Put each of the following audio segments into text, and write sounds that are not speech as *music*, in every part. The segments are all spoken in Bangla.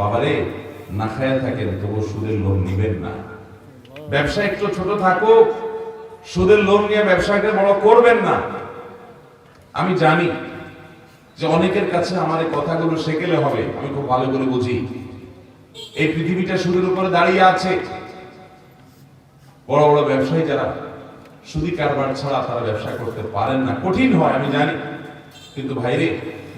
বাবারে, না খায়া থাকেন, তবু সুদের লোন নিবেন না। ব্যবসা একটু ছোট থাকুক, সুদের লোন নিয়ে ব্যবসাকে বড় করবেন না। আমি জানি যে অনেকের কাছে আমার এই কথাগুলো শেখেলে হবে, আমি খুব ভালো করে বুঝি। এই পৃথিবীটা সুদের উপরে দাঁড়িয়ে আছে। বড় বড় ব্যবসায়ী যারা সুদি কারবার ছাড়া তারা ব্যবসা করতে পারেন না। কঠিন হয়, আমি জানি। কিন্তু ভাইরে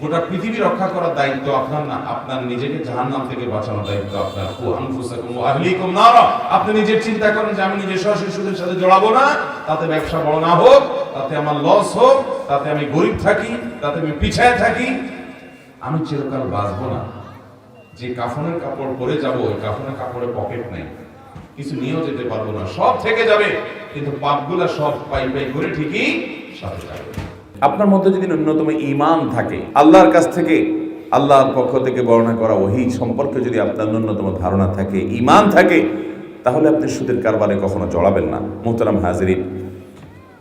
গোটা পৃথিবী রক্ষা করার দায়িত্ব আপনার না, আপনার নিজেকে জাহান্নাম থেকে বাঁচানোর দায়িত্ব আপনার। ও আনফুসাকুম আহলিকুম নারা। আপনি নিজের চিন্তা করেন যে আমি নিজে সরাসরি সুদের সাথে জড়াবো না, তাতে ব্যবসা বড় না হোক, তাতে আমার লস হোক, তাতে আমি গরিব থাকি, তাতে আমি পিছায় থাকি। আমি চিরকাল বাঁচবো না। যে কাফনের কাপড় পরে যাব, ওই কাফনের কাপড়ে পকেট নেই। কিছু নিয়েও যেতে পারব না। সব থেকে যাবে, কিন্তু পাপগুলা সব পাই পাই করে ঠিকই সাথে যাবে। আপনার মধ্যে যদি ন্যূনতম ইমান থাকে, আল্লাহর কাছ থেকে, আল্লাহর পক্ষ থেকে বর্ণনা করা ওহি সম্পর্কে যদি আপনার ন্যূনতম ধারণা থাকে ইমান থাকে, তাহলে আপনি সুদের কারবারে কখনো জড়াবেন না, মোহতারাম হাজিরিন।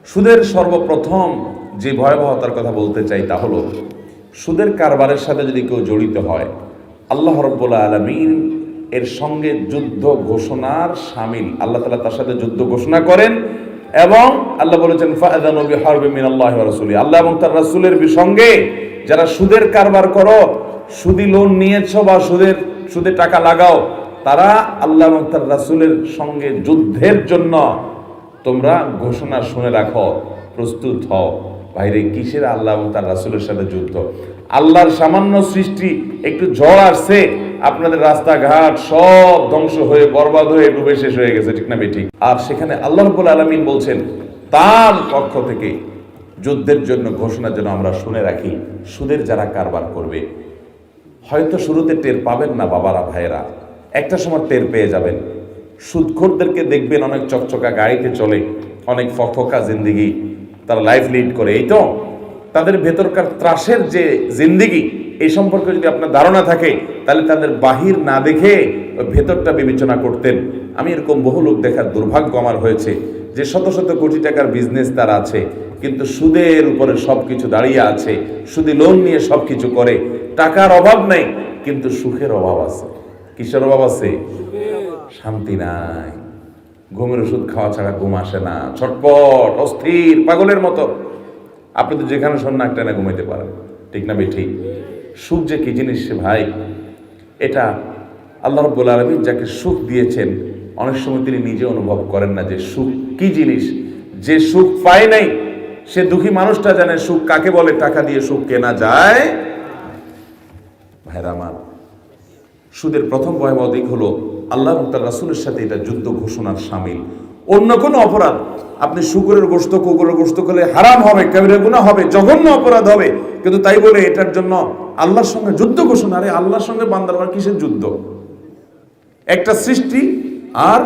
সুদের সর্বপ্রথম যে ভয়াবহতার কথা বলতে চাই তা হলো, সুদের কারবারের সাথে যদি কেউ জড়িত হয়, আল্লাহ রব্বুল আলমিন এর সঙ্গে যুদ্ধ ঘোষণার সামিল, আল্লাহ তালা তার সাথে যুদ্ধ ঘোষণা করেন এবং আল্লাহ বলেছেন ফায়দা নবী হারবে মিন আল্লাহ রাসুলি আল্লাহ এবং তার রাসুলের সঙ্গে যারা সুদের কারবার করো, সুদি লোন নিয়েছো বা সুদের, সুদে টাকা লাগাও, তারা আল্লাহ এবং তার রাসুলের সঙ্গে যুদ্ধের জন্য তোমরা ঘোষণা শুনে রাখো, প্রস্তুত হও। বাইরে কিসের আল্লাহ এবং তার রাসুলের সাথে যুদ্ধ? আল্লাহর সামান্য সৃষ্টি, একটু ঝড় আসছে আপনাদের রাস্তাঘাট সব ধ্বংস হয়ে, বরবাদ হয়ে, ডুবে শেষ হয়ে গেছে, ঠিক না বেঠিক আর সেখানে আল্লাহ রব্বুল আলমিন বলছেন, তার পক্ষ থেকে যুদ্ধের জন্য ঘোষণার জন্য আমরা শুনে রাখি, সুদের যারা কারবার করবে, হয়তো শুরুতে টের পাবেন না বাবারা, ভাইয়েরা। একটা সময় টের পেয়ে যাবেন। সুদখোরদেরকে দেখবেন অনেক চকচকা গাড়িতে চলে, অনেক ফকফকা জিন্দিগি, তারা লাইফ লিড করে। এই তো তাদের ভেতরকার ত্রাসের যে জিন্দিগি এই সম্পর্কে যদি আপনার ধারণা থাকে, তাহলে তাদের বাহির না দেখে ভেতরটা বিবেচনা করতেন। আমি এরকম বহু লোক দেখার দুর্ভাগ্য আমার হয়েছে যে শত শত কোটি টাকার বিজনেস তার আছে, কিন্তু সুদের উপরে সব কিছু দাঁড়িয়ে আছে, সুদে লোন নিয়ে সব কিছু করে। টাকার অভাব নাই, কিন্তু সুখের অভাব আছে। কিসের অভাব আছে? শান্তি নাই। ঘুমের ওষুধ খাওয়া ছাড়া ঘুম আসে না। ছটপট, অস্থির, পাগলের মতো। আপনি তো যেখানে শোন না একটা না ঘুমাইতে পারেন। ঠিক না ঠিক সুখ যে কি জিনিস ভাই? এটা আল্লাহ রব্বুল আলমী যাকে সুখ দিয়েছেন, অনেক সময় তিনি নিজে অনুভব করেন না যে সুখ কি জিনিস? যে সুখ পায় নাই, সে দুঃখী মানুষটা জানে সুখ কাকে বলে, টাকা দিয়ে সুখ কেনা যায়? ভাইরা আমার, সুদের প্রথম ভয়াবহ দিক হলো, আল্লাহ তার রাসুলের সাথে এটা যুদ্ধ ঘোষণার সামিল। অন্য কোনো অপরাধ। আপনি শুকুরের গোস্ত কুকুরের গোস্ত খেলে হারাম হবে কবিরা গুণা হবে, জঘন্য অপরাধ হবে। কিন্তু তাই বলে এটার জন্য আল্লাহর সঙ্গে যুদ্ধ ঘোষণা। আরে আল্লাহর সঙ্গে বান্দার কিসের যুদ্ধ? একটা সৃষ্টি আর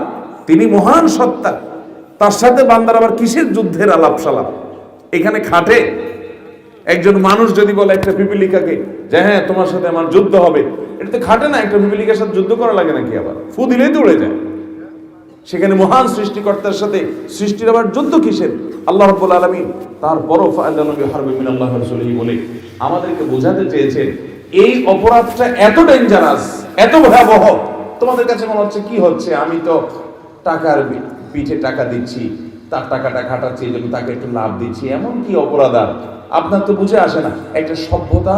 তিনি মহান সত্তা। তার সাথে বান্দার আবার কিসের যুদ্ধের আলাপ সালাপ এখানে খাটে। একজন মানুষ যদি বলে একটা পিপিলিকাকে যে হ্যাঁ তোমার সাথে আমার যুদ্ধ হবে। এটা তো খাটে না, একটা পিপিলিকার সাথে যুদ্ধ করা লাগে নাকি আবার? ফু দিলেই দৌড়ে যায়। সেখানে মহান সৃষ্টিকর্তার সাথে সৃষ্টির আবার যুদ্ধ কিসের? আল্লাহ রব্বুল আলমিন তার বড় হারবে মিন আল্লাহ রসুলহি বলে আমাদেরকে বোঝাতে চেয়েছেন। এই অপরাধটা এত ডেঞ্জারাস এত ভয়াবহ। তোমাদের কাছে মনে হচ্ছে, কি হচ্ছে? আমি তো টাকার পিঠে টাকা দিচ্ছি, তার টাকাটা খাটাচ্ছি, এই জন্য তাকে একটু লাভ দিচ্ছি। এমন কি অপরাধ আর? আপনার তো বুঝে আসে না। একটা সভ্যতা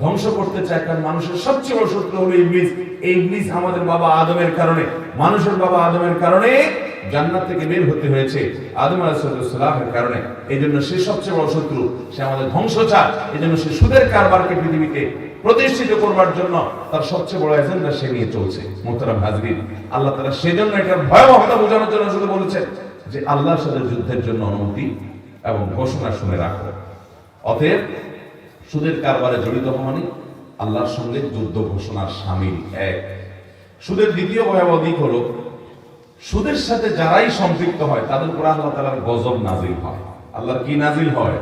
ধ্বংস করতে চায়, কারণ মানুষের সবচেয়ে বড় শত্রু হলো ইবলিস। এই ইবলিস আমাদের বাবা আদমের কারণে, মানুষের বাবা আদমের কারণে জান্নাত থেকে বের হতে হয়েছে আদম আলাইসালামের কারণে। এই জন্য সে সবচেয়ে বড় শত্রু, সে আমাদের ধ্বংস চায় এই জন্য সে সুদের কারবারকে পৃথিবীতে প্রতিষ্ঠিত করবার জন্য তার সবচেয়ে বড় এজেন্ডা সে নিয়ে চলছে, মোহতারাম হাজরিন। আল্লাহ তারা সেজন্য এটার ভয়াবহতা বোঝানোর জন্য শুধু বলেছেন যে, আল্লাহর সাথে যুদ্ধের জন্য অনুমতি এবং ঘোষণা শুনে রাখো। অতএব সুদের কারবারে জড়িত হওয়া মানে আল্লাহর সঙ্গে যুদ্ধ ঘোষণার সামিল এক। সুদের দ্বিতীয় ভয়াবহ দিক হলো, সুদের সাথে যারাই সম্পৃক্ত হয়, তাদের উপর আল্লাহ তালার গজব নাজিল হয়। আল্লাহর কি নাজিল হয়?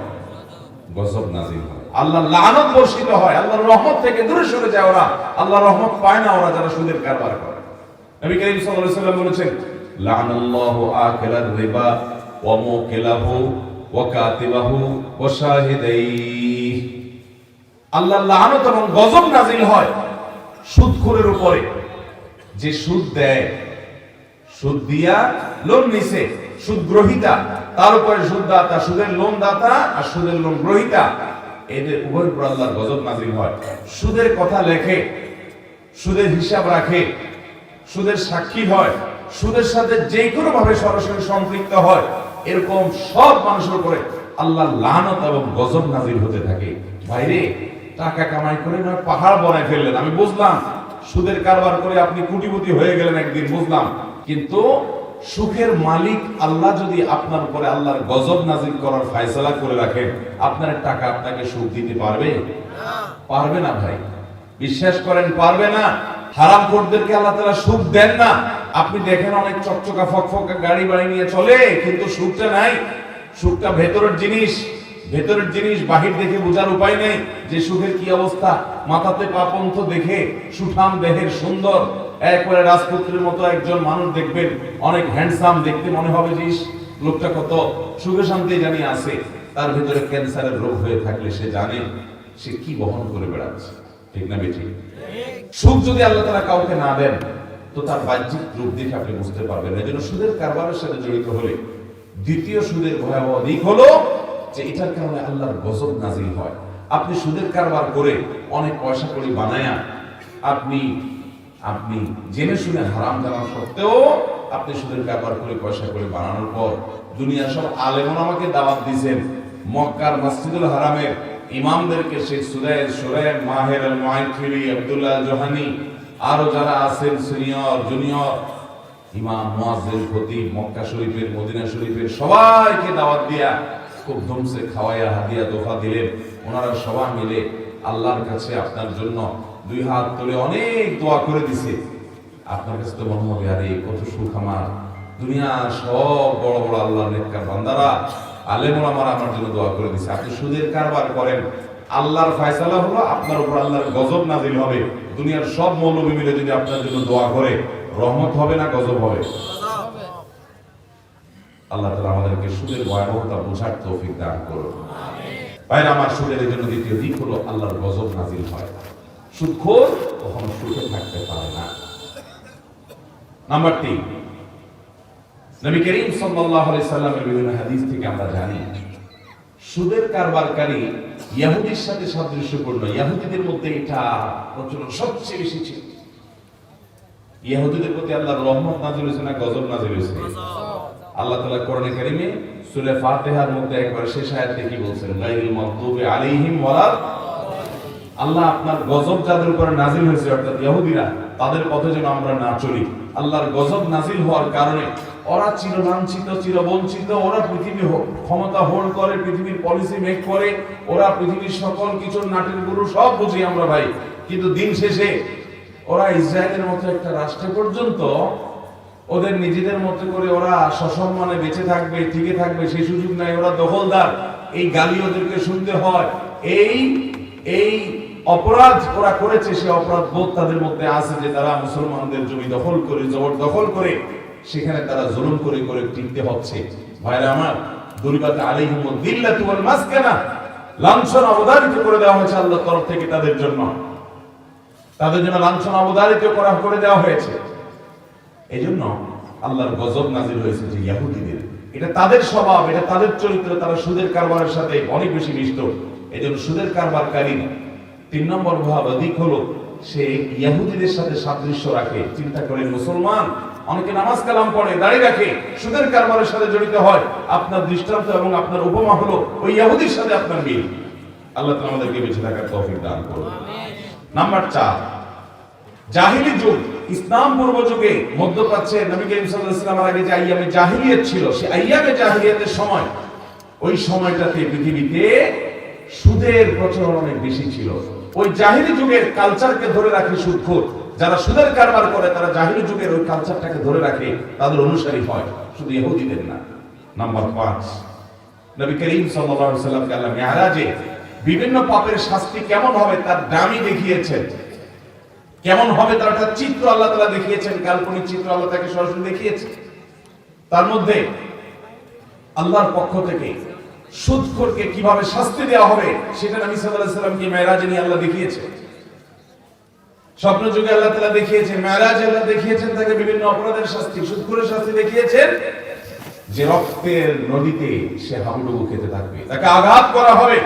গজব নাজিল হয়। আল্লাহ লানত বর্ষিত হয়, আল্লাহর রহমত থেকে দূরে সরে যায় ওরা। আল্লাহর রহমত পায় না ওরা যারা সুদের কারবার করে। নবী করিম সাল্লাল্লাহু বলেছেন, লানাল্লাহু আকিলার রিবা ওয়া মুকিলাহু ওয়া কাতিবাহু আল্লাহ লানত এবং গজব নাজিল হয় সুদখোরের উপরে। যে সুদ দেয়, সুদ দিয়া লোন নিছে, সুদ গ্রহিতা, তার উপরে সুদ দাতা, সুদের লোন দাতা আর সুদের লোন গ্রহিতা, এদের উভয় উপর আল্লাহর গজব নাজিল হয়। সুদের কথা লেখে, সুদের হিসাব রাখে, সুদের সাক্ষী হয়, সুদের সাথে যে কোনো ভাবে সরাসরি সম্পৃক্ত হয়, এরকম সব মানুষের উপরে আল্লাহ লানত এবং গজব নাজিল হতে থাকে। ভাইরে টাকা কামাই করে নয় পাহাড় বনায় ফেললেন। আমি বুঝলাম, সুদের কারবার করে আপনি কোটিপতি হয়ে গেলেন একদিন, বুঝলাম। কিন্তু সুখের মালিক আল্লাহ যদি আপনার উপরে আল্লাহর গজব নাজিল করার ফয়সালা করে রাখেন, আপনার টাকা আপনাকে সুখ দিতে পারবে? পারবে না ভাই। বিশ্বাস করেন, পারবে না। হারাম কোটদেরকে আল্লাহ তাআলা সুখ দেন না। আপনি দেখেন অনেক চকচকা, ফকফকা গাড়ি বাড়ি নিয়ে চলে, কিন্তু সুখটা নাই। সুখটা ভেতরের জিনিস। ভেতরের জিনিস বাহির দেখে বোঝার উপায় নেই যে সুখের কি অবস্থা। মাথাতে পাপন্থ দেখে সুঠাম দেহের সুন্দর। একবারে রাজপুত্রের মতো একজন মানুষ দেখবেন, অনেক হ্যান্ডসাম দেখতে মনে হবে যে লোকটা কত সুখে শান্তি জানি আছে। তার ভেতরে ক্যান্সারের রোগ হয়ে থাকলে সে জানে সে কি বহন করে বেড়াচ্ছে। ঠিক না বেঠিক? সুখ যদি আল্লাহ তারা কাউকে না দেন, তো তার বাহ্যিক রূপ দেখে আপনি বুঝতে পারবেন এই জন্য সুদের কারবারের সাথে জড়িত হলে দ্বিতীয় সুদের ভয়াবহ দিক হলো যে এটার কারণে আল্লাহর গজব নাজিল হয়। আপনি সুদের কারবার করে অনেক পয়সা করি বানায়া আপনি আপনি জেনে শুনে হারাম জানা সত্ত্বেও আপনি সুদের কারবার করে পয়সা করে বানানোর পর দুনিয়ার সব আলেমন আমাকে দাওয়াত দিয়েছেন। মক্কার মসজিদুল হারামের ইমামদেরকে শেখ সুরায় সুরায় Maher Al Muaiqly, Abdullah Juhany, আরও যারা আছেন, সিনিয়র, জুনিয়র, ইমাম, মুয়াজ্জিন, খতিব, মক্কা শরীফের, মদিনা শরীফের সবাইকে দাওয়াত দিয়া খুব ধুমসে খাওয়াইয়া, হাদিয়া, দোফা দিলেন। ওনারা সবাই মিলে আল্লাহর কাছে আপনার জন্য দুই হাত তুলে অনেক দোয়া করে দিছে। আপনার কাছে তো মনে হবে, আরে, কত সুখ আমার। দুনিয়া সব বড় বড় আল্লাহর নেককার বান্দারা, আলেমুল আমার আমার জন্য দোয়া করে দিছে। আপনি সুদের কারবার করেন। আল্লাহর ফয়সালা হলো আপনার উপর আল্লাহর গজব নাজিল হবে। দুনিয়ার সব মৌলবী মিলে যদি আপনার জন্য দোয়া করে, রহমত হবে না গজব হবে? আল্লাহ তাআলা আমাদেরকে সুদের ভয়াবহতা বোঝার তৌফিক দান করুন। ভাইরা, আমার সুদের জন্য দ্বিতীয় দিক হলো আল্লাহর গজব নাজিল হয়। সুদখোর সুখে থাকতে পারে না। নাম্বার তিন, নবী করিম আলাইহি সাল্লামের বিভিন্ন হাদিস থেকে আমরা জানি, সুদের কারবারকারী ইহুদির সাথে সাদৃশ্যপূর্ণ ইহুদিদের মধ্যে এটা প্রচলন সবচেয়ে বেশি ছিল। ইহুদিদের প্রতি আল্লাহর রহমত নাজিল হয়েছে না গজব নাজিল হয়েছে? আল্লাহ তালা কোরআনে কারিমে সূরা ফাতিহার মধ্যে একবার শেষ আয়াতে কি বলছেন? মাগদুবি আলাইহিম ওয়ালাদ আল্লাহ আপনার গজব যাদের উপরে নাজিল হয়েছে, অর্থাৎ ইহুদিরা, তাদের পথে যেন আমরা না চলি। আল্লাহর গজব নাজিল হওয়ার কারণে ওরা চিরলাঞ্ছিত চিরবঞ্চিত, ওরা পৃথিবী ক্ষমতা হোল্ড করে, পৃথিবীর পলিসি মেক করে, ওরা পৃথিবীর সকল কিছুর নাটের গুরু সব বুঝি আমরা ভাই। কিন্তু দিন শেষে ওরা ইসরায়েলের মতো একটা রাষ্ট্র পর্যন্ত ওদের নিজেদের মতো করে ওরা সসম্মানে বেঁচে থাকবে, টিকে থাকবে, সেই সুযোগ নাই। ওরা দখলদার। এই গালি ওদেরকে শুনতে হয়। এই এই অপরাধ ওরা করেছে, সে অপরাধ বোধ তাদের মধ্যে আছে যে তারা মুসলমানদের জমি দখল করে, জবর দখল করে, সেখানে তারা জুলুম করে করে টিকতে হচ্ছে। ভাইরা আমার, দুর্গাতে আলাইহিম দিল্লাতু ওয়াল মাসকানা লাঞ্ছনা অবধারিত করে দেওয়া হয়েছে আল্লাহর তরফ থেকে তাদের জন্য। তাদের জন্য লাঞ্ছনা অবধারিত করা, করে দেওয়া হয়েছে। এই জন্য আল্লাহর গজব নাজির হয়েছে যে ইয়াহুদিদের। এটা তাদের স্বভাব এটা তাদের চরিত্র তারা সুদের কারবারের সাথে অনেক বেশি মিষ্ট। এই জন্য সুদের কারবারকারী তিন নম্বর ভাব দিক হলো সে ইয়াহুদিদের সাথে সাদৃশ্য রাখে। চিন্তা করেন মুসলমান অনেকে নামাজ কালাম পড়ে দাঁড়িয়ে রাখে সুদের কারবারের সাথে জড়িত হয়। আপনার দৃষ্টান্ত এবং আপনার উপমা হলো ওই ইয়াহুদির সাথে আপনার মিল। আল্লাহ তাআলা আমাদেরকে বেঁচে থাকার তৌফিক দান করুন। নাম্বার চার জাহিলি যুগ। ইসলাম পূর্ব যুগে মধ্যপ্রাচ্যে নবী করিম সাল্লাল্লাহু আগে যে আইয়ামে জাহিলিয়াত ছিল, সে আইয়ামে জাহিলিয়াতের সময়, ওই সময়টাতে পৃথিবীতে সুদের প্রচলন অনেক বেশি ছিল। ওই জাহিরি যুগের কালচারকে ধরে রাখে সুদখোর। যারা সুদের কারবার করে, তারা জাহিরি যুগের ওই কালচারটাকে ধরে রাখে, তাদের অনুসারী হয়। শুধু ইহুদিদের না। নাম্বার পাঁচ, নবী করিম সাল্লাল্লাহু আলাইহি সাল্লামকে আল্লাহ মেরাজে বিভিন্ন পাপের শাস্তি কেমন হবে তার দামি দেখিয়েছেন। কেমন হবে তার একটা চিত্র আল্লাহ তাআলা দেখিয়েছেন, কাল্পনিক চিত্র আল্লাহ তাকে সরাসরি দেখিয়েছেন তার মধ্যে আল্লাহর পক্ষ থেকে সুদখোরকে কীভাবে শাস্তি দেওয়া হবে, সেটা নবী সাল্লাল্লাহু আলাইহি মেরাজে নিয়ে আল্লাহ দেখিয়েছে। আল্লাহ মেরাজে আল্লাহ দেখিয়েছেন, তাকে বিভিন্ন অপরাধের শাস্তি সুদখোরের শাস্তি দেখিয়েছেন। যে রক্তের নদীতে সে হাবুডুবু খেতে থাকবে। তাকে আঘাত করা হবে।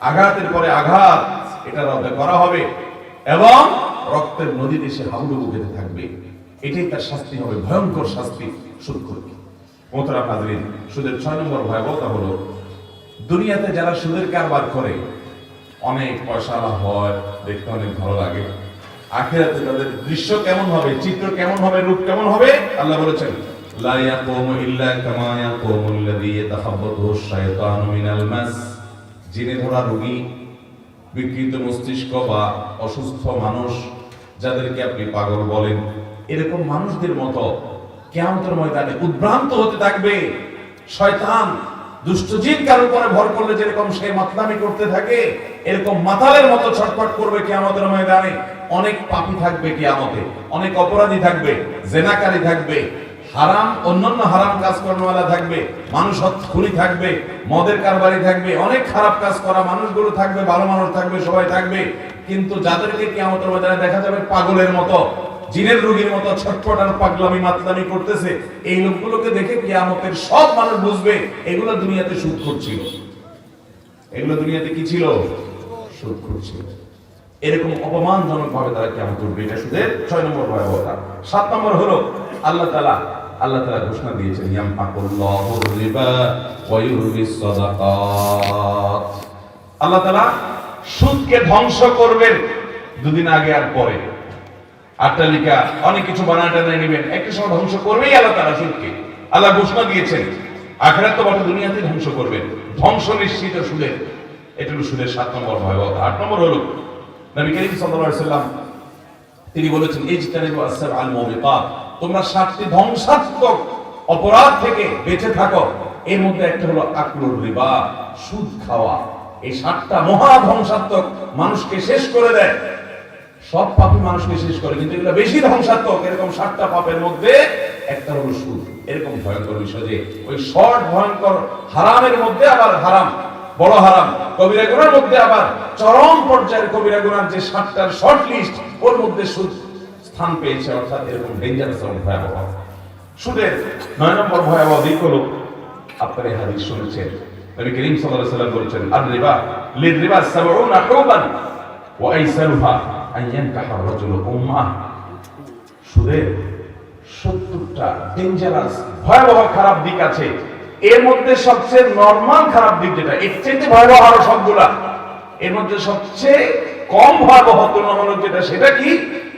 আঘাতের পরে আঘাত, এটা রদ্দ করা হবে। এবং রক্তের নদীতে সে হাবুডুবু খেতে থাকবে। এটাই তার শাস্তি হবে, ভয়ঙ্কর শাস্তি সুদ মোতরা হাজরিন সুদের ছয় নম্বর ভয়াবহতা হলো, দুনিয়াতে যারা সুদের কারবার করে, অনেক পয়সা হয়, দেখতে অনেক ভালো লাগে। আখেরাতে তাদের দৃশ্য কেমন হবে, চিত্র কেমন হবে, রূপ কেমন হবে? আল্লাহ বলেছেন, লা ইয়াকুমু ইল্লা কামা ইয়াকুমুল লাযী ইয়াতাখাব্বাতুহু আশ-শায়তানু মিনাল মাস। জিনে ধরা রোগী বিকৃত মস্তিষ্ক বা অসুস্থ মানুষ, যাদেরকে আপনি পাগল বলেন, এরকম মানুষদের মতো কেয়ামতের ময়দানে উদ্ভ্রান্ত হতে থাকবে। শয়তান কারোর উপরে ভর করলে যেরকম সে মাতলামি করতে থাকে, এরকম মাতালের মতো ছটফট করবে কেয়ামতের ময়দানে। অনেক পাপী থাকবে কেয়ামতে, অনেক অপরাধী থাকবে, জেনাকারী থাকবে হারাম, অন্যান্য হারাম কাজ কর্মওয়ালা থাকবে, মানুষ খুনি থাকবে, মদের কারবারি থাকবে, অনেক খারাপ কাজ করা মানুষগুলো থাকবে, ভালো মানুষ থাকবে, সবাই থাকবে, কিন্তু যাদেরকে কেয়ামতের ময়দানে দেখা যাবে পাগলের মতো, জিনের রোগীর মতো ছটফট আর পাগলামি মাতলামি করতেছে, এই লোকগুলোকে দেখে কি কিয়ামতের সব মানুষ বুঝবে, এগুলো দুনিয়াতে সুদ করছিল। এগুলো দুনিয়াতে কি ছিল? সুদ করছিল। এরকম অপমানজনক ভাবে তারা কেমন করবে, এটা সুদের ছয় নম্বর ভয়াবহতা। সাত নম্বর হলো, আল্লাহ তালা আল্লাহ তালা ঘোষণা দিয়েছেন, ইয়ামহাকুল্লাহু রিবা ওয়া ইউরবিস সাদাকাত। আল্লাহ তালা সুদকে ধ্বংস করবেন দুদিন আগে আর পরে। আট্টালিকা, অনেক কিছু বানায় টানায় নেবেন, একটা সময় ধ্বংস করবেই আল্লাহ তারা সুদকে। আল্লাহ ঘোষণা দিয়েছেন, আখেরাত তো বটে দুনিয়াতে ধ্বংস করবেন। ধ্বংস নিশ্চিত সুদের, এটা হলো সুদের সাত নম্বর ভয়াবহতা। আট নম্বর হলো, নবী করিম সাল্লাল্লাহু আলাইহি সাল্লাম তিনি বলেছেন, ইজতানিবু আসসার আল মুবিকাত তোমরা সাতটি ধ্বংসাত্মক অপরাধ থেকে বেঁচে থাকো। এর মধ্যে একটা হলো আকলুর রিবা, সুদ খাওয়া। এই সাতটা মহা ধ্বংসাত্মক মানুষকে শেষ করে দেয়। সব পাপই মানুষকে শেষ করে, কিন্তু এগুলো বেশি ধ্বংসাত্মক। এরকম সাতটা পাপের মধ্যে একটা হলো সুদ। এরকম ভয়ঙ্কর বিষয় যে ওই শর্ট, ভয়ঙ্কর, হারামের মধ্যে আবার হারাম, বড় হারাম। কবিরা গুনার মধ্যে আবার চরম পর্যায়ের কবিরা গুনার যে সাতটার শর্ট লিস্ট, ওর মধ্যে সুদ স্থান পেয়েছে, অর্থাৎ এরকম ডেঞ্জারাস এবং ভয়াবহ। সুদের নয় নম্বর ভয়াবহ দিক হলো, আপনার এই হাদিস শুনেছেন। নবী করিম সাল্লাল্লাহু আলাইহি বলেছেন আর রিবা রিবা 70 হুবান ওয়া রাজুলু উম্মাহ। সুদের 70টা ডেঞ্জারাস ভয়াবহ খারাপ দিক আছে। এর মধ্যে সবচেয়ে নরমাল খারাপ দিক যেটা, এর চেয়ে ভয়াবহ আরও সবগুলা। এর মধ্যে সবচেয়ে কম ভয়াবহ তুলনামূলক যেটা, সেটা কি?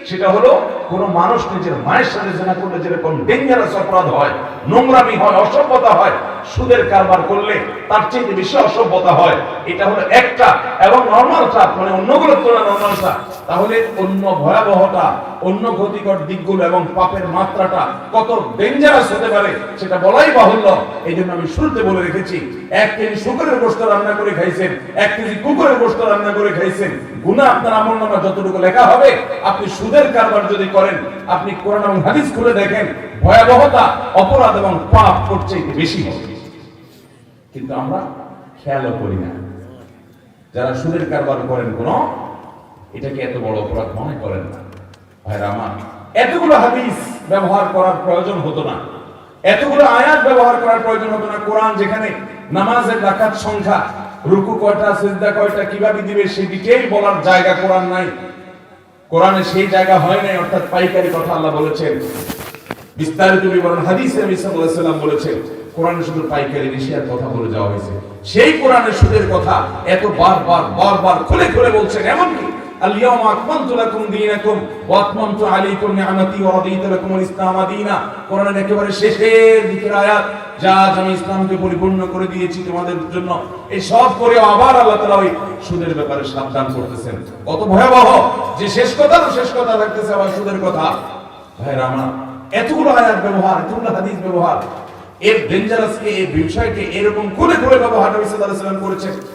সেটা হলো কোন মানুষ নিজের মায়ের সাথে জেনা করলে যেরকম ডেঞ্জারাস অপরাধ হয়, নোংরামি হয়, অসভ্যতা হয়, সুদের কারবার করলে তার চেয়ে বেশি অসভ্যতা হয়, এটা হলো একটা এবং নর্মালটা মানে অন্যগুলোর তুলনায় নর্মালটা তাহলে অন্য ভয়াবহতা, অন্য ক্ষতিকর দিকগুলো এবং পাপের মাত্রাটা কত ডেঞ্জারাস হতে পারে সেটা বলাই বাহুল্য। এই জন্য আমি শুরুতে বলে রেখেছি, এক কেজি শুকুরের গোস্ত রান্না করে খাইছেন, এক কেজি কুকুরের গোস্ত রান্না করে খাইছেন গুণা আপনার আমল নামা যতটুকু লেখা হবে, আপনি সুদের কারবার যদি করেন আপনি কোরআন এবং হাদিস খুলে দেখেন, ভয়াবহতা, অপরাধ এবং পাপ করছে বেশি কিন্তু আমরা খেয়ালও করি না। যারা সুদের কারবার করেন কোন, এটাকে এত বড় অপরাধ মনে করেন না। ভাইরা আমার, এতগুলো হাদিস ব্যবহার করার প্রয়োজন হতো না। এতগুলো আয়াত ব্যবহার করার প্রয়োজন হতো না। কোরআন যেখানে নামাজের রাকাত সংখ্যা, রুকু কয়টা, সিজদা কয়টা, কীভাবে দিবে, সেই ডিটেইল বলার জায়গা কোরআন নাই। কোরআনে সেই জায়গা হয় নাই, অর্থাৎ পাইকারি কথা আল্লাহ বলেছেন। বিস্তারিত বিবরণ হাদিসে নবী সাল্লাল্লাহু আলাইহি সাল্লাম বলেছেন, কোরআনে শুধু পাইকারি রেশিয়ার কথা বলে যাওয়া হয়েছে। সেই কোরআনের সুদের কথা এত বারবার বারবার খুলে খুলে বলছেন, এমনকি আল-ইয়াওমা লাকুম দীনাকুম ওয়া আতমামতু আলাইকুম নি'মাতি ওয়া রাদিতু লাকুমুল ইসলাম দীনা। কোরআনের একেবারে শেষের দিকের আয়াত, যা আমি ইসলামকে পরিপূর্ণ করে দিয়েছি তোমাদের জন্য। এই সব করে আবার আল্লাহ তাআলা ওই সুদের ব্যাপারে সাবধান করতেছেন। কত ভয়াবহ! যে শেষ কথারও শেষ কথা থাকতেছে আবার সুদের কথা। ভাইরা আমার, এতগুলো আয়াত ব্যবহার, এতগুলো হাদিস ব্যবহার এর ডেঞ্জারাস কে এই বিষয়কে এরকম খুলে খুলে ব্যবহার সাল্লাল্লাহু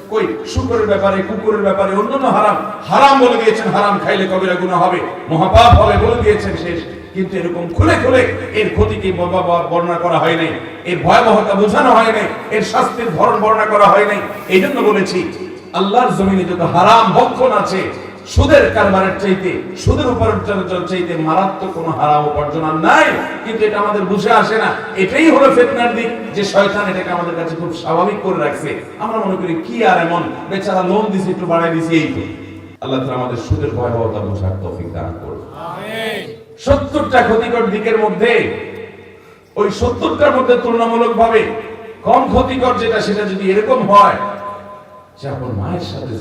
কই? শুকরের ব্যাপারে, কুকুরের ব্যাপারে, অন্যান্য হারাম। হারাম বলে দিয়েছেন, হারাম খাইলে কবিরা গুনাহ হবে। মহাপাপ হবে বলে দিয়েছেন শেষ। কিন্তু এরকম খুলে খুলে এর ক্ষতিকে বর্ণনা করা হয় নাই? এর ভয়াবহতা বোঝানো হয় নাই? এর শাস্তির ধরন বর্ণনা করা হয় নাই? এই জন্য বলেছি, আল্লাহর জমিনে যত হারাম ভক্ষণ আছে সুদের কারবারের চাইতে সুদের উপার্জনের চাইতে মারাত্মক কোনো হারাম উপার্জন আর নাই। কিন্তু এটা আমাদের বুঝে আসে না। এটাই হলো ফেতনার দিক যে শয়তান এটাকে আমাদের কাছে খুব স্বাভাবিক করে রাখছে। আমরা মনে করি কি আর এমন? বেচারা লোন দিছে একটু বাড়াই দিছি এই তো। আল্লাহ তাআলা আমাদের সুদের ভয়াবহতা বোঝার তৌফিক দান করুন। সত্তরটা ক্ষতিকর দিকের মধ্যে ওই সত্তরটার মধ্যে তুলনামূলক ভাবে কম ক্ষতিকর যেটা সেটা যদি এরকম হয় যেমন মায়ের সাথে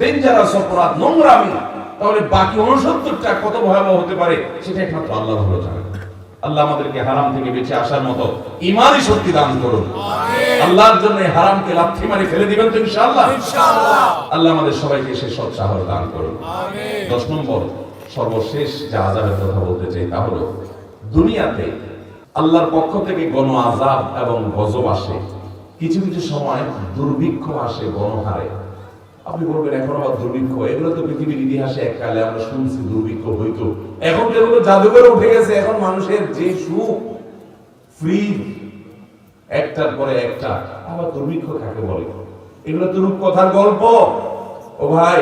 ডেঞ্জারাস অপরাধ নোংরামি। তাহলে বাকি উনসত্তরটা কত ভয়াবহ হতে পারে সেটা একমাত্র আল্লাহ ভালো জানেন। আল্লাহ আমাদেরকে হারাম থেকে বেঁচে আসার মতো ইমানই শক্তি দান করুন। আল্লাহর জন্য হারামকে লাথি মারি ফেলে দিবেন তো ইনশাআল্লাহ? আল্লাহ আমাদের সবাইকে সে সৎ সাহস দান করুন। দশ নম্বর সর্বশেষ যে আজাবের কথা বলতে চাই তা হলো দুনিয়াতে আল্লাহর পক্ষ থেকে গণ আজাব এবং গজব আসে। কিছু কিছু সময় দুর্ভিক্ষ আসে গণহারে আপনি বলবেন, এখন আবার দুর্ভিক্ষ? এগুলো তো পৃথিবীর ইতিহাসে এককালে আমরা শুনছি, দুর্ভিক্ষ হইতো। এখন যেগুলো জাদুঘরে উঠে গেছে। এখন মানুষের যে সুখ ফ্রি একটার পরে একটা, আবার দুর্ভিক্ষ কাকে বলে? এগুলো তো রূপকথার গল্প। ও ভাই,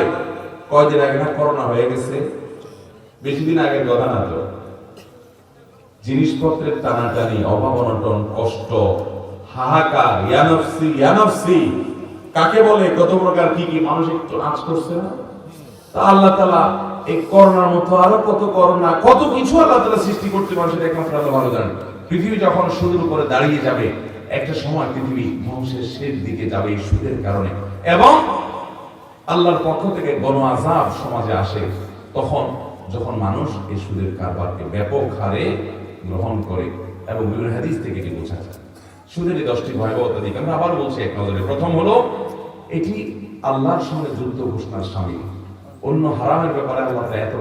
কয়দিন আগে না করোনা হয়ে গেছে? বেশি দিন আগের কথা না তো জিনিসপত্রের টানাটানি, অভাব অনটন, কষ্ট হাহাকার, ইয়ানফসি ইয়ানফসি। কাকে বলে? কত প্রকার, কি কি? মানুষ একটু আঁচ করছে না? তা আল্লাহ তালা এই করোনার মতো আরও কত করোনা, কত কিছু আল্লাহ তালা সৃষ্টি করতে সেটা একমাত্র আল্লাহ ভালো জানেন। পৃথিবী যখন সুদের উপরে দাঁড়িয়ে যাবে, একটা সময় পৃথিবী ধ্বংসের শেষ দিকে যাবে এই সুদের কারণে। এবং আল্লাহর পক্ষ থেকে গণ আজাব সমাজে আসে, তখন যখন মানুষ এই সুদের কারবারকে ব্যাপক হারে গ্রহণ করে এবং বিভিন্ন হাদিস থেকে এটি বোঝা যায়। সুদের এই দশটি ভয়াবহতা দিক, আমরা আবার বলছি এক নজরে। প্রথম হলো, এটি আল্লাহর সঙ্গে যুদ্ধ ঘোষণার সামিল। অন্য হারামের ব্যাপারে আল্লাহ এত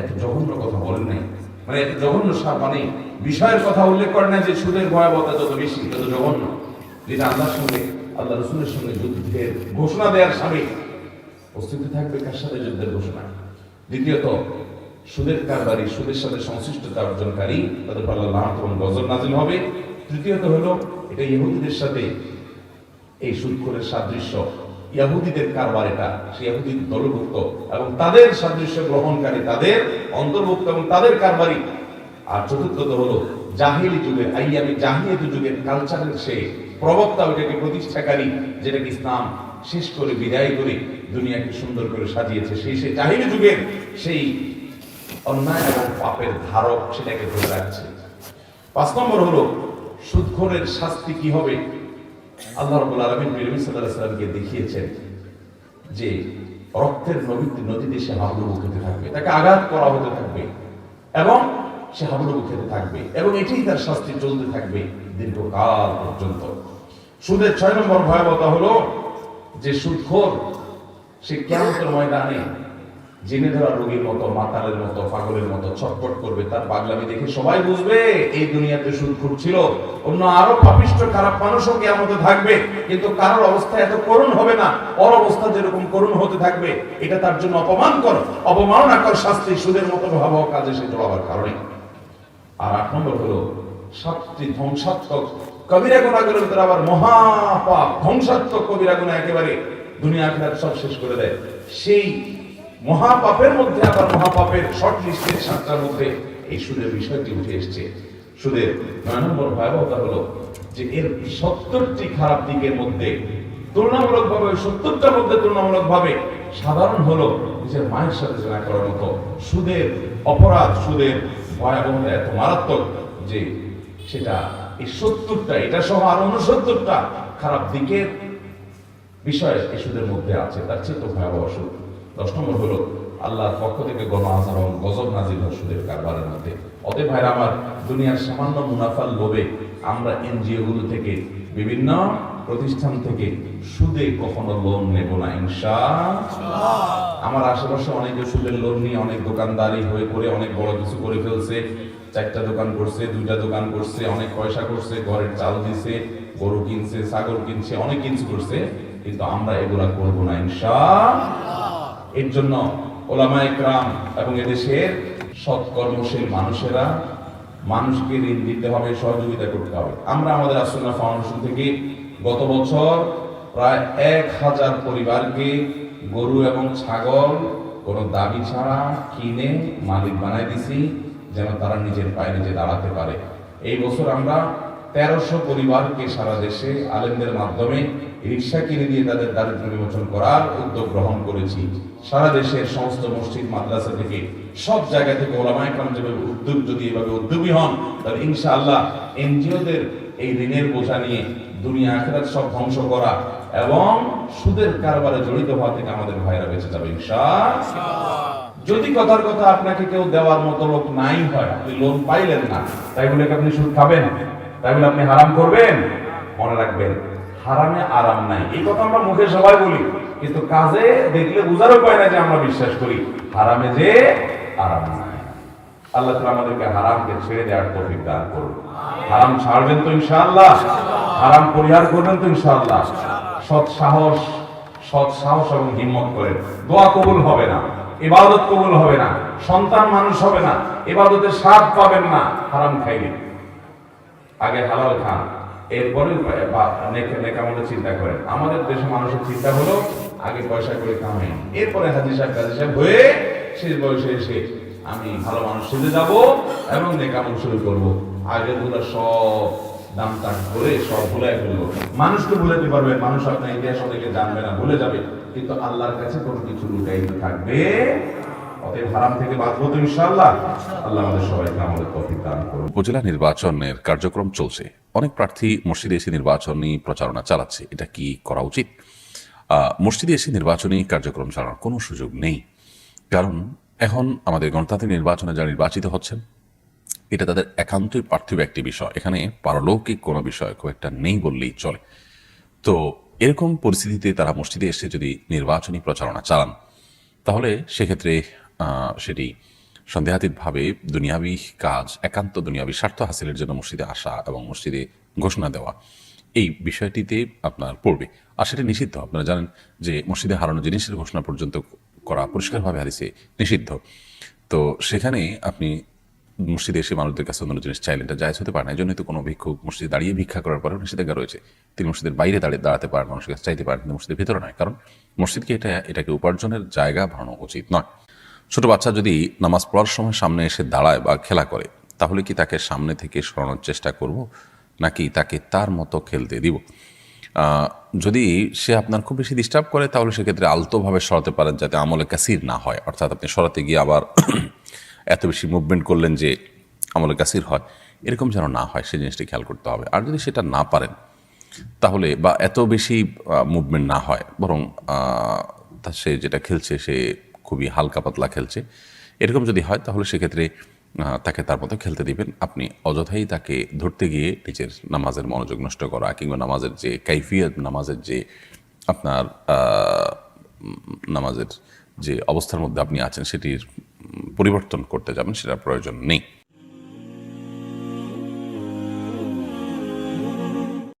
এত জঘন্য কথা বলেন নাই। মানে এত জঘন্য মানে বিষয়ের কথা উল্লেখ করে না যে সুদের ভয়াবহতা যত বেশি, তত জঘন্য। যেটা আল্লাহর সঙ্গে আল্লাহ রসুলের সঙ্গে যুদ্ধের ঘোষণা দেওয়ার সামিল। অস্তিত্ব থাকবে কার সাথে যুদ্ধের ঘোষণা? দ্বিতীয়ত, সুদের কারবারি, সুদের সাথে সংশ্লিষ্টতা অর্জনকারী, তাদের উপর আল্লাহ লানত এবং গজব নাজিল হবে। তৃতীয়ত হলো, এটা ইহুদিদের সাথে এই সুদখোরের সাদৃশ্য। ইয়াহুদিদের কারবার এটা, সে ইয়াহুদি দলভুক্ত এবং তাদের সাদৃশ্য গ্রহণকারী তাদের অন্তর্ভুক্ত এবং তাদের কারবারি আর চতুর্থত হলো, জাহিলি যুগের আইয়ামি জাহিলিয়ত যুগের কালচারের সে প্রবক্তা, ওইটাকে প্রতিষ্ঠাকারী, যেটাকে ইসলাম শেষ করে, বিদায় করে, দুনিয়াকে সুন্দর করে সাজিয়েছে, সেই সেই জাহিলি যুগের সেই অন্যায় এবং পাপের ধারক সেটাকে ধরে রাখছে। পাঁচ নম্বর হলো সুদখোরের শাস্তি কি হবে? আল্লাহ রাব্বুল আলামিন আলাইহি সাল্লামকে দেখিয়েছেন যে রক্তের নদী নদীতে সে হাবুডুবু খেতে থাকবে। তাকে আঘাত করা হতে থাকবে এবং সে হাবুডুবু খেতে থাকবে এবং এটাই তার শাস্তি চলতে থাকবে দীর্ঘকাল পর্যন্ত। সুদের ছয় নম্বর ভয়াবহতা হলো যে সুদখোর সে কেমতের ময়দানে জেনে ধরা রোগীর মতো, মাতালের মতো, পাগলের মতো ছটপট করবে তার পাগলামি দেখে সবাই বুঝবে, এই দুনিয়াতে সুদ ছিল। অন্য আরও পাপিষ্ট, খারাপ মানুষও কেমতে থাকবে। কিন্তু কারোর অবস্থা এত করুণ হবে না। ওর অবস্থা যেরকম করুণ হতে থাকবে, এটা তার জন্য অপমান কর অবমাননা কর, শাস্তি, সুদের মতো ভয়াবহ কাজে সে জড়াবার কারণে। আর আট নম্বর হলো, সাতটি ধ্বংসাত্মক কবিরা গুণাগুলোর ভিতরে আবার মহাপাপ, ধ্বংসাত্মক কবিরা গুণা একেবারে দুনিয়া আখিরাত সব শেষ করে দেয়। সেই মহাপাপের মধ্যে আবার মহাপাপের শর্ট লিস্টের সাতটার মধ্যে এই সুদের বিষয়টি উঠে এসছে। সুদের নয় নম্বর ভয়াবহতা হলো যে এর সত্তরটি খারাপ দিকের মধ্যে তুলনামূলক ভাবে সত্তরটার মধ্যে তুলনামূলক ভাবে সাধারণ হলো নিজের মায়ের সাথে জেনা করার মতো। সুদের অপরাধ, সুদের ভয়াবহতা এত মারাত্মক যে সেটা এই সত্তরটা, এটা সহ আর উনসত্তরটা খারাপ দিকের বিষয় এই সুদের মধ্যে আছে, তার চেয়ে তো ভয়াবহ সুদ। দশ নম্বর হলো, আল্লাহর পক্ষ থেকে গণ আচরণ গজব নাজিল হয় সুদের কারবারের মধ্যে। অতএব ভাইরা আমার, দুনিয়ার সামান্য মুনাফার লোভে আমরা এনজিও গুলো থেকে, বিভিন্ন প্রতিষ্ঠান থেকে সুদে কখনো লোন নেব না, ইনশা আমার আশেপাশে অনেকে সুদের লোন নিয়ে অনেক দোকানদারি হয়ে করে, অনেক বড় কিছু করে ফেলছে। চারটা দোকান করছে, দুইটা দোকান করছে, অনেক পয়সা করছে, ঘরের চাল দিছে, গরু কিনছে, ছাগল কিনছে, অনেক কিছু করছে। কিন্তু আমরা এগুলা করব না, ইনশা এর জন্য ওলামা গ্রাম এবং এদেশের সৎকর্মশীল মানুষেরা মানুষকে ঋণ দিতে হবে, সহযোগিতা করতে হবে। আমরা আমাদের আসন্না ফাউন্ডেশন থেকে গত বছর প্রায় এক হাজার পরিবারকে গরু এবং ছাগল কোনো দাবি ছাড়া কিনে মালিক বানাই দিছি, যেন তারা নিজের পায়ে নিজে দাঁড়াতে পারে। এই বছর আমরা তেরোশো পরিবারকে সারা দেশে আলেমদের মাধ্যমে রিক্সা কিনে দিয়ে তাদের দারিদ্র বিমোচন করার উদ্যোগ গ্রহণ করেছি। সারা দেশের সমস্ত মসজিদ, মাদ্রাসা থেকে, সব জায়গা থেকে ওলামা একরাম যেভাবে উদ্যোগ যদি এভাবে উদ্যোগী হন, তাহলে ইনশাআল্লাহ এনজিওদের এই ঋণের বোঝা নিয়ে দুনিয়া আখেরাত সব ধ্বংস করা এবং সুদের কারবারে জড়িত হওয়া থেকে আমাদের ভাইরা বেঁচে যাবে যদি কথার কথা আপনাকে কেউ দেওয়ার মতো লোক নাই হয়, আপনি লোন পাইলেন না, তাই বলে আপনি সুদ খাবেন? তাই বলে আপনি হারাম করবেন? মনে রাখবেন, হারামে আরাম নাই। এই কথা আমরা মুখে সবাই বলি। কিন্তু কাজে দেখলে বুঝারও পায় না যে আমরা বিশ্বাস করি। হারামে যে আরাম আল্লাহ তাআলা আমাদেরকে হারামকে ছেড়ে দেওয়ার তৌফিক দান করুন। হারাম ছাড়বেন তো ইনশাআল্লাহ। হারাম পরিহার করবেন তো ইনশাআল্লাহ। সৎ সাহস সৎ সাহস এবং হিম্মত করেন। দোয়া কবুল হবে না, ইবাদত কবুল হবে না, সন্তান মানুষ হবে না, ইবাদতের স্বাদ পাবেন না, হারাম খাইলে আগে হালাল খান। এরপরে নেকামলের চিন্তা করেন। আমাদের দেশে মানুষের চিন্তা হলো, আগে পয়সা করে কামাই। এরপরে হাজি সাহেব, কাজী সাহেব হয়ে শেষ বয়সে এসে আমি ভালো মানুষ সেজে যাব এবং নেকামল শুরু করব। আগে গুলো সব দাম টান করে সব ভুলে ফেলব। মানুষকে ভুলাতে পারবে, মানুষ আপনার ইতিহাস অনেকে জানবে না, ভুলে যাবে। কিন্তু আল্লাহর কাছে কোনো কিছু লুকাই থাকবে। উপজেলা নির্বাচনের কার্যক্রম চলছে। অনেক প্রার্থী মসজিদে এসে নির্বাচনী প্রচারণা চালাচ্ছে। এটা কি করা উচিত? মসজিদে এসে নির্বাচনী কার্যক্রম চালানোর কোনো সুযোগ নেই। কারণ এখন আমাদের গণতান্ত্রিক নির্বাচনে যারা নির্বাচিত হচ্ছেন, এটা তাদের একান্তই পার্থিব একটি বিষয়। এখানে পারলৌকিক কোনো বিষয় খুব একটা নেই বললেই চলে। তো এরকম পরিস্থিতিতে তারা মসজিদে এসে যদি নির্বাচনী প্রচারণা চালান, তাহলে সেক্ষেত্রে সেটি সন্দেহাতীতভাবে দুনিয়াবি কাজ, একান্ত দুনিয়াবি স্বার্থ হাসিলের জন্য মসজিদে আসা এবং মসজিদে ঘোষণা দেওয়া, এই বিষয়টিতে আপনার পড়বে। আর সেটা নিষিদ্ধ। আপনারা জানেন যে মসজিদে হারানো জিনিসের ঘোষণা পর্যন্ত করা পরিষ্কারভাবে হাদিসে নিষিদ্ধ। তো সেখানে আপনি মসজিদে এসে মানুষদের কাছে অন্য জিনিস চাইলেন, এটা জায়জ হতে পারে না। এই জন্যই তো কোনো ভিক্ষুক মসজিদে দাঁড়িয়ে ভিক্ষা করার পরেও নিষেধাজ্ঞা রয়েছে। তিনি মসজিদের বাইরে দাঁড়িয়ে দাঁড়াতে পারেন, মানুষের কাছে চাইতে পারেন, কিন্তু মসজিদের ভিতরে নয়। কারণ মসজিদকে এটা, এটাকে উপার্জনের জায়গা বানানো উচিত নয়। ছোট বাচ্চা যদি নামাজ পড়ার সময় সামনে এসে দাঁড়ায় বা খেলা করে, তাহলে কি তাকে সামনে থেকে সরানোর চেষ্টা করব, নাকি তাকে তার মতো খেলতে দিব? যদি সে আপনার খুব বেশি ডিস্টার্ব করে, তাহলে সেক্ষেত্রে আলতোভাবে সরাতে পারেন যাতে আমলে কাসির না হয়। অর্থাৎ আপনি সরাতে গিয়ে আবার *coughs* এত বেশি মুভমেন্ট করলেন যে আমলে কাসির হয়। এরকম যেন না হয়, সেই জিনিসটি খেয়াল করতে হবে। আর যদি সেটা না পারেন, তাহলে বা এত বেশি মুভমেন্ট না হয়, বরং সে যেটা খেলছে সে খুবই হালকা পাতলা খেলছে। এরকম যদি হয়, তাহলে সেক্ষেত্রে তাকে তার মতো খেলতে দিবেন। আপনি অযথাই তাকে ধরতে গিয়ে নিজের নামাজের মনোযোগ নষ্ট করা কিংবা নামাজের যে কাইফিয়ত, নামাজের যে আপনার নামাজের যে অবস্থার মধ্যে আপনি আছেন, সেটির পরিবর্তন করতে যাবেন, সেটার প্রয়োজন নেই।